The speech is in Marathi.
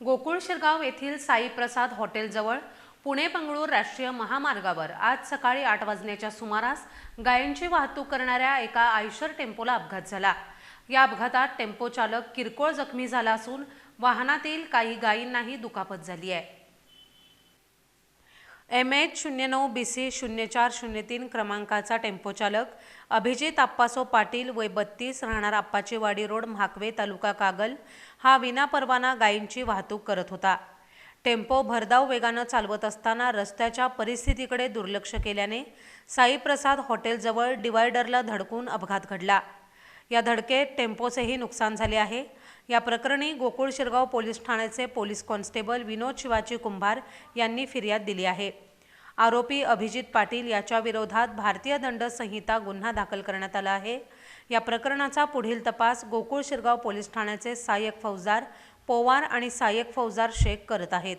गोकुळ शिरगाव येथील साईप्रसाद हॉटेलजवळ पुणे बंगळूर राष्ट्रीय महामार्गावर आज सकाळी आठ वाजण्याच्या सुमारास गायींची वाहतूक करणाऱ्या एका आयशर टेम्पोला अपघात झाला. या अपघातात टेम्पो चालक किरकोळ जखमी झाला असून वाहनातील काही गायींनाही दुखापत झाली आहे. एम एच शून्य नऊ बी सी शून्य चार शून्य तीन क्रमांकाचा टेम्पो चालक. अभिजित आप्पासो पाटील वय बत्तीस राहणार आप्पाचीवाडी रोड म्हाकवे तालुका कागल. हा विनापरवाना गायींची वाहतूक करत होता. टेम्पो भरधाव वेगानं चालवत असताना रस्त्याच्या परिस्थितीकडे दुर्लक्ष केल्याने साईप्रसाद हॉटेलजवळ डिवायडरला धडकून अपघात घडला. या धडकेत टेम्पोचेही नुकसान झाले आहे. या प्रकरणी गोकुळ शिरगाव पोलीस ठाण्याचे पोलीस कॉन्स्टेबल विनोद शिवाजी कुंभार यांनी फिर्याद दिली आहे. आरोपी अभिजित पाटील याच्या विरोधात भारतीय दंड संहिता गुन्हा दाखल करण्यात आला आहे. या प्रकरणाचा पुढील तपास गोकुळ शिरगाव पोलीस ठाण्याचे सहाय्यक फौजदार पोवार आणि सहाय्यक फौजदार शेख करत आहेत.